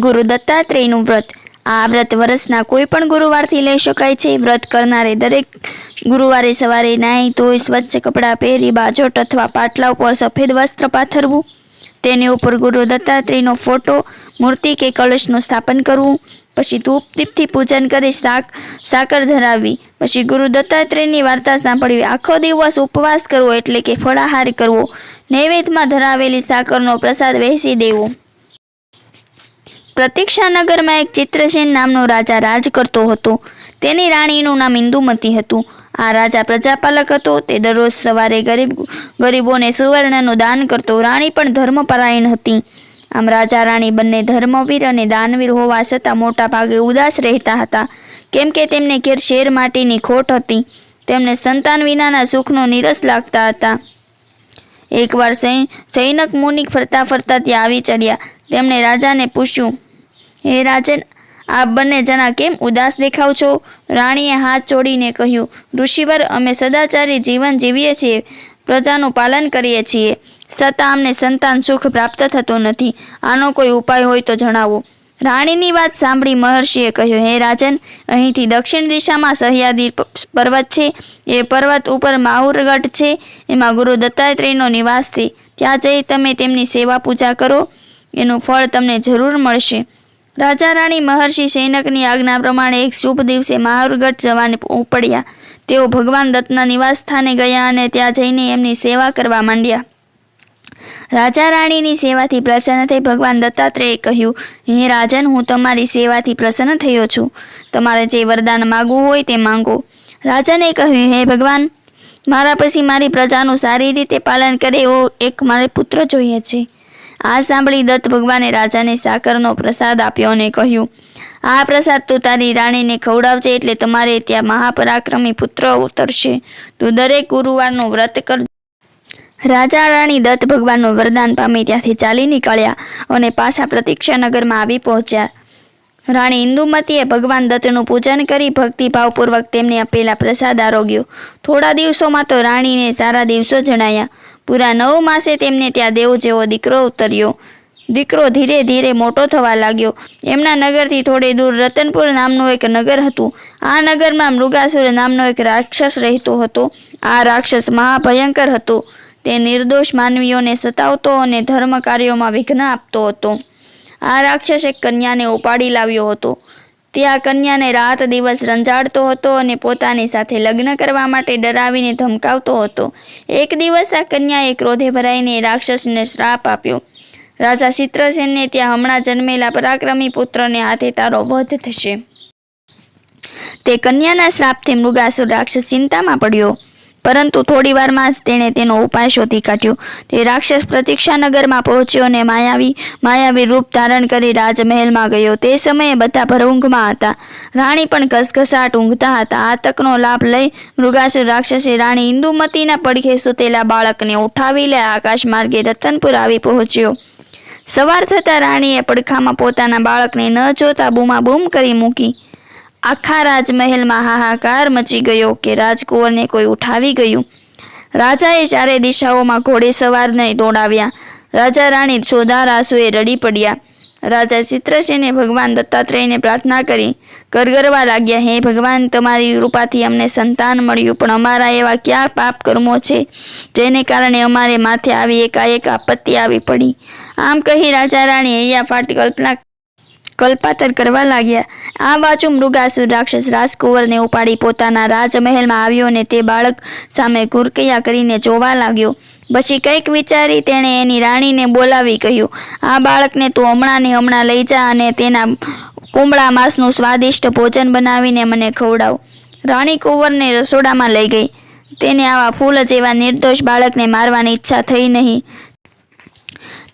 ગુરુ દત્તાત્રેયનું વ્રત. આ વ્રત વર્ષના કોઈ પણ ગુરુવારથી લઈ શકાય છે. વ્રત કરનારે દરેક ગુરુવારે સવારે નાહી ધોઈ સ્વચ્છ કપડાં પહેરી બાજોટ અથવા પાટલા ઉપર સફેદ વસ્ત્ર પાથરવું. તેની ઉપર ગુરુ દત્તાત્રેયનો ફોટો, મૂર્તિ કે કળશનું સ્થાપન કરવું. પછી ધૂપ દીપથી પૂજન કરી શાક, સાકર ધરાવવી. પછી ગુરુ દત્તાત્રેયની વાર્તા સાંભળવી. આખો દિવસ ઉપવાસ કરવો એટલે કે ફળાહાર કરવો. નૈવેદ્યમાં ધરાવેલી સાકરનો પ્રસાદ વહેંચી દેવો. પ્રતીક્ષાનગરમાં એક ચિત્રસેન નામનો રાજા રાજ કરતો હતો. તેની રાણીનું નામ ઇન્દુમતી હતું. આ રાજા પ્રજાપાલક હતો. તે દરરોજ સવારે ગરીબ ગરીબોને સુવર્ણનું દાન કરતો રાણી પણ ધર્મપરાયણ હતી. આમ રાજા રાણી બંને ધર્મવીર અને દાનવીર હોવા છતાં મોટા ભાગે ઉદાસ રહેતા હતા. કેમ કે તેમને ઘેર શેર માટીની ખોટ હતી. તેમને સંતાન વિનાના સુખનો નીરસ લાગતા હતા. એકવાર સૈનક મુનિક ફરતા ફરતા ત્યાં આવી ચડ્યા. તેમણે રાજાને પૂછ્યું, હે રાજન, આપ બંને જણા કેમ ઉદાસ દેખાવ છો? રાણીએ હાથ જોડીને કહ્યું, ઋષિવર, અમે સદાચારી જીવન જીવીએ છીએ, પ્રજાનું પાલન કરીએ છીએ. છતાં અમને સંતાન સુખ પ્રાપ્ત થતું નથી. આનો કોઈ ઉપાય હોય તો જણાવો. રાણીની વાત સાંભળી મહર્ષિએ કહ્યું, હે રાજન, અહીંથી દક્ષિણ દિશામાં સહ્યાદી પર્વત છે. એ પર્વત ઉપર માહુરગઢ છે. એમાં ગુરુ દત્તાત્રેયનો નિવાસ છે. ત્યાં જઈ તમે તેમની સેવા પૂજા કરો. એનું ફળ તમને જરૂર મળશે. રાજા રાણી મહર્ષિ સૈનકની આજ્ઞા પ્રમાણે એક શુભ દિવસે મહારગઢ જવાને ઉપડ્યા. તેઓ ભગવાન દત્તના નિવાસ સ્થાને ગયા અને ત્યાં જઈને એમની સેવા કરવા માંડ્યા. રાજા રાણીની સેવાથી પ્રસન્ન થઈ ભગવાન દત્તાત્રેયે કહ્યું, હે રાજન, હું તમારી સેવાથી પ્રસન્ન થયો છું. તમારે જે વરદાન માગવું હોય તે માંગો. રાજાને કહ્યું, હે ભગવાન, મારા પછી મારી પ્રજાનું સારી રીતે પાલન કરે એવો એક મારે પુત્ર જોઈએ છે. આ સાંભળી, દત્ત ભગવાને રાજાને સાકરનો પ્રસાદ આપ્યો અને કહ્યું, આ પ્રસાદ તું તારી રાણીને ખવડાવજે એટલે તમારે ત્યાં મહાપરાક્રમી પુત્ર ઉતરશે. તું દરેક ગુરુવારનું વ્રત કર. રાજા, રાણી, દત્ત ભગવાનનું વરદાન પામી ત્યાંથી ચાલી નીકળ્યા અને પાછા પ્રતીક્ષાનગરમાં આવી પહોંચ્યા. રાણી ઇન્દુમતીએ ભગવાન દત્તનું પૂજન કરી ભક્તિભાવપૂર્વક તેમને આપેલા પ્રસાદ આરોગ્યો. થોડા દિવસોમાં તો રાણીને સારા દિવસો જણાયા. પૂરા નવ માસે તેમને ત્યાં દેવ જેવો દીકરો ઉતર્યો. દીકરો ધીરે ધીરે મોટો થવા લાગ્યો. એમના નગરથી થોડે દૂર રતનપુર નામનું એક નગર હતું. આ નગરમાં મૃગાસુર નામનો એક રાક્ષસ રહેતો હતો. આ રાક્ષસ મહાભયંકર હતો. તે નિર્દોષ માનવીઓને સતાવતો અને ધર્મ કાર્યોમાં વિઘ્ન આપતો હતો. આ રાક્ષસ એક કન્યાને ઉપાડી લાવ્યો હતો. તે આ કન્યાને રાત દિવસ રંજાડતો હતો અને પોતાની સાથે લગ્ન કરવા માટે ડરાવીને ધમકાવતો હતો. એક દિવસ આ કન્યાએ ક્રોધે ભરાઈને રાક્ષસને શ્રાપ આપ્યો. રાજા ચિત્રસેનને ત્યાં હમણાં જન્મેલા પરાક્રમી પુત્રને હાથે તારો વધ થશે. તે કન્યાના શ્રાપથી મૃગાસુર રાક્ષસ ચિંતામાં પડ્યો. પરંતુ થોડી વારમાં જ તેણે તેનો ઉપાય શોધી કાઢ્યો. તે રાક્ષસ પ્રતીક્ષાનગરમાં પહોંચ્યો અને માયાવી માયાવી રૂપ ધારણ કરી રાજમહેલમાં ગયો. તે સમયે બધા ભરઊંઘમાં હતા. રાણી પણ ઘસઘસાટ ઊંઘતા હતા. આ તકનો લાભ લઈ મૃગાસુર રાક્ષસે રાણી ઇન્દુમતીના પડખે સૂતેલા બાળકને ઉઠાવી લે આકાશ માર્ગે રતનપુર આવી પહોંચ્યો. સવાર થતાં રાણીએ પડખામાં પોતાના બાળકને ન જોતા બૂમાબૂમ કરી મૂકી. આખા રાજમહેલમાં હાહાકાર મચી ગયો કે રાજકુંવરને કોઈ ઉઠાવી ગયું. રાજાએ ચારે દિશાઓમાં ઘોડે સવારને દોડાવ્યા. રાજા રાણી ચોધાર આંસુએ રડી પડ્યા. રાજા ચિત્રસેને ભગવાન દત્તાત્રેયને પ્રાર્થના કરી. ગરગરવા લાગ્યા, હે ભગવાન, તમારી કૃપાથી અમને સંતાન મળ્યું, પણ અમારા એવા ક્યાં પાપ કર્મો છે જેને કારણે અમારે માથે આવી એકાએક આપત્તિ આવી પડી? આમ કહી રાજા રાણી અહીંયા ફાટી કલ્પના કલ્પાતર કરવા લાગ્યા. આ બાજુ મૃગાસુર રાક્ષસ રાજકુંવરને ઉપાડી પોતાના રાજમહેલમાં આવ્યો અને તે બાળક સામે ઘુરકૈયા કરીને જોવા લાગ્યો. પછી કંઈક વિચારી તેણે એની રાણીને બોલાવી કહ્યું, આ બાળકને તું હમણાં ને હમણાં લઈ જા અને તેના કુમળા માંસનું સ્વાદિષ્ટ ભોજન બનાવીને મને ખવડાવ. રાણી કુંવરને રસોડામાં લઈ ગઈ. તેને આવા ફૂલ જેવા નિર્દોષ બાળકને મારવાની ઈચ્છા થઈ નહીં.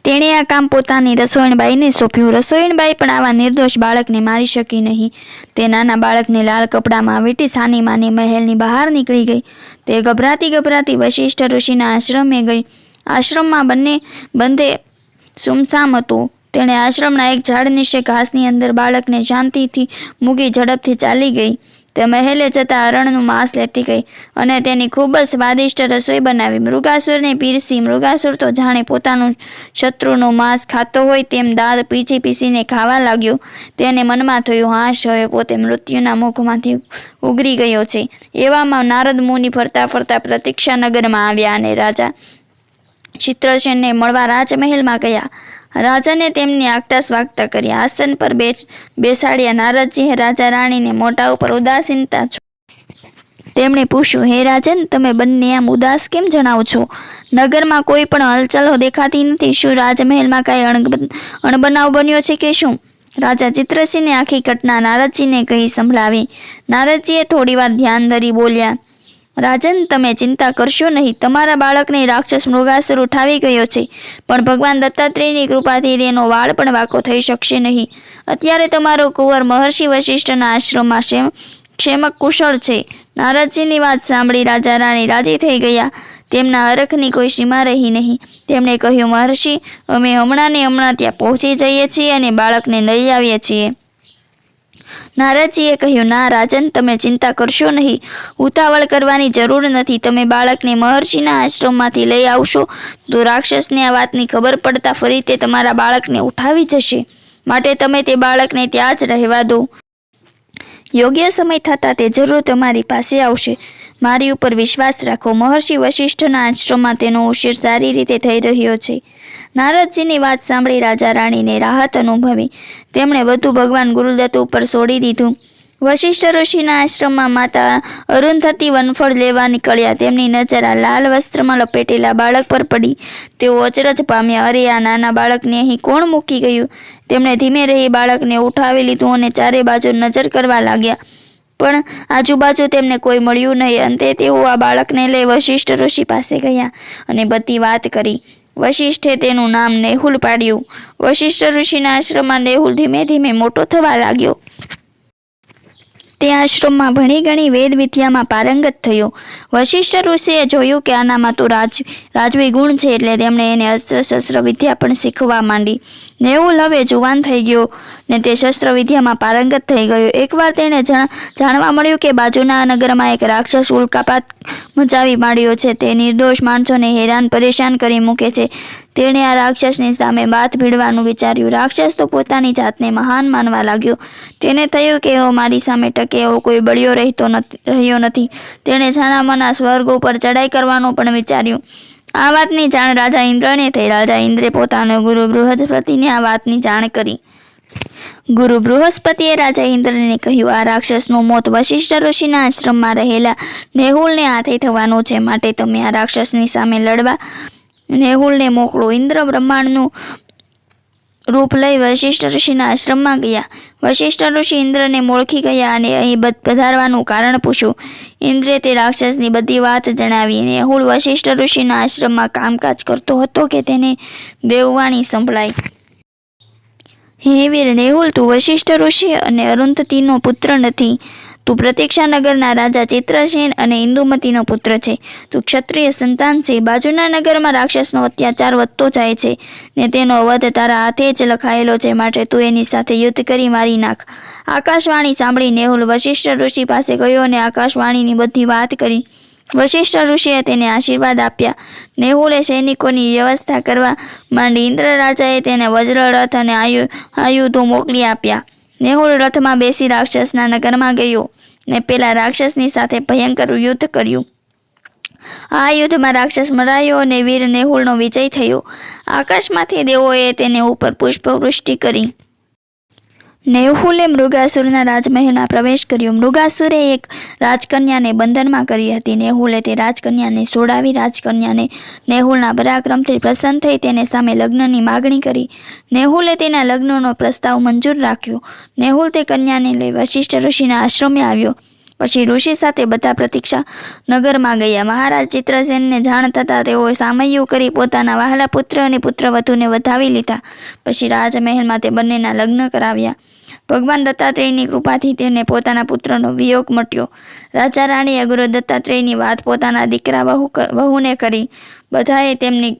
તેણે આ કામ પોતાની રસોઈણબાઈને સોંપ્યું. રસોઈણબાઈ પણ આવા નિર્દોષ બાળકને મારી શકી નહીં. તે નાના બાળકને લાલ કપડામાં વીંટી સાની માની મહેલની બહાર નીકળી ગઈ. તે ગભરાતી ગભરાતી વશિષ્ઠ ઋષિના આશ્રમે ગઈ. આશ્રમમાં બંને બંધે સુમસામ હતું. તેણે આશ્રમના એક ઝાડ નીચે ઘાસની અંદર બાળકને શાંતિથી મૂકી ઝડપથી ચાલી ગઈ. તે મહેલે જતા હરણનું માંસ લેતી ગઈ અને તેની ખૂબ જ સ્વાદિષ્ટ રસોઈ બનાવી. મૃગાસુરને પીરસી, મૃગાસુર તો જાણે પોતાનું શત્રુનું માંસ ખાતો હોય તેમ દાંત પીસી પીસીને ખાવા લાગ્યો. તેને મનમાં થયું, હાશ, હવે પોતે મૃત્યુના મુખમાંથી ઉગરી ગયો છે. એવામાં નારદ મુનિ ફરતા ફરતા પ્રતીક્ષા નગરમાં આવ્યા અને રાજા ચિત્રસેનને મળવા રાજમહેલમાં ગયા. રાજાને તેમની આગતા સ્વાગતા કરી. આસન પર બેસ બેસાડ્યા નારદજીએ રાજા રાણીને મોટા ઉપર ઉદાસીનતા તેમણે પૂછ્યું, હે રાજન, તમે બંને આમ ઉદાસ કેમ જણાવો છો? નગરમાં કોઈ પણ હલચલ દેખાતી નથી. શું રાજમહેલમાં કાંઈ અણબ- અણબનાવ બન્યો છે કે શું? રાજા ચિત્રસિંહને આખી ઘટના નારદજીને કહી સંભળાવી. નારદજીએ થોડીવાર ધ્યાન ધરી બોલ્યા રાજન, તમે ચિંતા કરશો નહીં. તમારા બાળકને રાક્ષસ મૃગાસુર ઉઠાવી ગયો છે. પણ ભગવાન દત્તાત્રેયની કૃપાથી તેનો વાળ પણ વાંકો થઈ શકશે નહીં. અત્યારે તમારો કુંવર મહર્ષિ વશિષ્ઠના આશ્રમમાં છે ક્ષેમક કુશળ છે. નારદજીની વાત સાંભળી રાજા રાણી રાજી થઈ ગયા. તેમના હરખની કોઈ સીમા રહી નહીં. તેમણે કહ્યું, મહર્ષિ, અમે હમણાં ને હમણાં ત્યાં પહોંચી જઈએ છીએ અને બાળકને લઈ આવીએ છીએ. નારદજીએ કહ્યું, ના, રાજન, તમે ચિંતા કરશો નહીં. ઉતાવળ કરવાની જરૂર નથી. તમે બાળકને મહર્ષિના આશ્રમમાંથી લઈ આવશો, તો રાક્ષસને આ વાતની ખબર પડતા ફરી તે તમારા બાળકને ઉઠાવી જશે. માટે તમે તે બાળકને ત્યાં જ રહેવા દો. યોગ્ય સમય થતાં તે જરૂર તમારી પાસે આવશે. મારી ઉપર વિશ્વાસ રાખો. મહર્ષિ વશિષ્ઠના આશ્રમમાં તેનો ઉછેર સારી રીતે થઈ રહ્યો છે. નારદજીની વાત સાંભળી રાજા રાણીને રાહત અનુભવી. તેમણે બધું ભગવાન ગુરુદત્ત ઉપર છોડી દીધું. વશિષ્ઠ ઋષિના આશ્રમમાં માતા અરુંધતી વનફળ લેવા નીકળ્યા. તેમની નજર આ લાલ વસ્ત્રમાં લપેટેલા બાળક પર પડી. તેઓ અચરજ પામ્યા. અરે, આ નાના બાળકને અહીં કોણ મૂકી ગયું? તેમણે ધીમે રહી બાળકને ઉઠાવી લીધું અને ચારે બાજુ નજર કરવા લાગ્યા. પણ આજુબાજુ તેમને કોઈ મળ્યું નહીં. અંતે તેઓ આ બાળકને લઈ વશિષ્ઠ ઋષિ પાસે ગયા અને બધી વાત કરી. વશિષ્ઠે તેનું નામ નેહુલ પાડ્યું. વશિષ્ઠ ઋષિના આશ્રમમાં નેહુલ ધીમે ધીમે મોટો થવા લાગ્યો. તે આશ્રમમાં ભણી ગણી વેદ વિદ્યામાં પારંગત થયો. વશિષ્ઠ ઋષિએ જોયું કે આનામાં તો રાજ, રાજવી ગુણ છે એટલે તેમણે એને અસ્ત્ર શસ્ત્ર વિદ્યા પણ શીખવા માંડી. નેવું હવે જુવાન થઈ ગયો ને તે શસ્ત્ર વિદ્યામાં પારંગત થઈ ગયો. એકવાર તેણે જાણવા મળ્યું કે બાજુના નગરમાં એક રાક્ષસ ઉલ્કાપાત મચાવી માંડ્યો છે. તે નિર્દોષ માણસોને હેરાન પરેશાન કરી મૂકે છે. તેણે આ રાક્ષસની સામે બાથ ભીડવાનું વિચાર્યું. રાક્ષસ તો પોતાની જાતને મહાન માનવા લાગ્યો. તેને થયું કે એવો મારી સામે ટકે એવો કોઈ બળિયો રહેતો રહ્યો નથી. તેણે છાનામાના સ્વર્ગ ઉપર ચડાઈ કરવાનું પણ વિચાર્યું. આ વાતની જાણ રાજા ઇન્દ્રને થઈ. રાજા ઇન્દ્રે પોતાનો ગુરુ બૃહસ્પતિને આ વાતની જાણ કરી. ગુરુ બૃહસ્પતિએ રાજા ઇન્દ્રને કહ્યું, આ રાક્ષસનું મોત વશિષ્ઠ ઋષિના આશ્રમમાં રહેલા નેહુલને હાથે થવાનું છે. માટે તમે આ રાક્ષસની સામે લડવા નેહુલને મોકલો. ઇન્દ્ર બ્રહ્માંડનું રૂપ લઈ વશિષ્ઠ ઋષિના આશ્રમમાં ગયા. વશિષ્ઠ ઋષિ ઇન્દ્રને મોળખી ગયા અને અહીં પધારવાનું કારણ પૂછ્યું. ઇન્દ્રે તે રાક્ષસની બધી વાત જણાવી નેહુલ વશિષ્ઠ ઋષિના આશ્રમમાં કામકાજ કરતો હતો કે તેને દેવવાણી સંભળાઈ હે વીર નેહુલ તું વશિષ્ઠ ઋષિ અને અરુંધતીનો પુત્ર નથી. તું પ્રતીક્ષા નગરના રાજા ચિત્રસેન અને ઇન્દુમતીનો પુત્ર છે. તું ક્ષત્રિય સંતાન છે. બાજુના નગરમાં રાક્ષસનો અત્યાચાર વધતો જાય છે ને તેનો વધ તારા હાથે જ લખાયેલો છે. માટે તું એની સાથે યુદ્ધ કરી મારી નાખ. આકાશવાણી સાંભળી નેહુલ વશિષ્ઠ ઋષિ પાસે ગયો અને આકાશવાણીની બધી વાત કરી. વશિષ્ઠ ઋષિએ તેને આશીર્વાદ આપ્યા. નેહુલે સૈનિકોની વ્યવસ્થા કરવા માંડી. ઇન્દ્ર રાજાએ તેને વજ્ર, રથ અને આયુ, આયુધો મોકલી આપ્યા. નેહુલ રથમાં બેસી રાક્ષસના નગરમાં ગયો. ને પેલા રાક્ષસની સાથે ભયંકર યુદ્ધ કર્યું. આ યુદ્ધમાં રાક્ષસ મરાયો અને વીર નેહુલનો વિજય થયો. આકાશમાંથી દેવોએ તેને ઉપર પુષ્પવૃષ્ટિ કરી. નેહુલે મૃગાસુરના રાજમહેલમાં પ્રવેશ કર્યો. મૃગાસુરે એક રાજકન્યાને બંધનમાં કરી હતી. નેહુલે તે રાજકન્યાને છોડાવી રાજકન્યાને નેહુલના પરાક્રમથી પ્રસન્ન થઈ તેને સામે લગ્નની માગણી કરી. નેહુલે તેના લગ્નનો પ્રસ્તાવ મંજૂર રાખ્યો. નેહુલ તે કન્યાને લઈ વશિષ્ઠ ઋષિના આશ્રમે આવ્યો. પછી ઋષિ સાથે બધા પ્રતીક્ષા નગરમાં ગયા. મહારાજ ચિત્રસેનને જાણ થતાં તેઓએ સામૈયું કરી પોતાના વહાલા પુત્ર અને પુત્રવધુને વધાવી લીધા. પછી રાજમહેલમાં તે બંનેના લગ્ન કરાવ્યા. ભગવાન દત્તાત્રેયની કૃપાથી તેને પોતાના પુત્રનો વિયોગ મટ્યો. રાજા રાણીએ ગુરુ દત્તાત્રેયની વાત પોતાના દીકરા વહુ વહુને કરી. બધાએ તેમની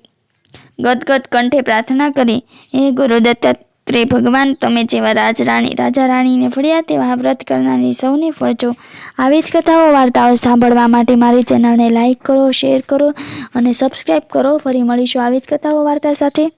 ગદગદ કંઠે પ્રાર્થના કરી. હે ગુરુ દત્તા ત્રે ભગવાન, તમે જેવા રાજરાણી રાજા રાણીને ફળ્યા તેવા વ્રત કરનારની સૌને ફળજો. આવી જ કથાઓ, વાર્તાઓ સાંભળવા માટે મારી ચેનલને લાઇક કરો, શેર કરો અને સબસ્ક્રાઈબ કરો. ફરી મળીશું આવી જ કથાઓ, વાર્તા સાથે.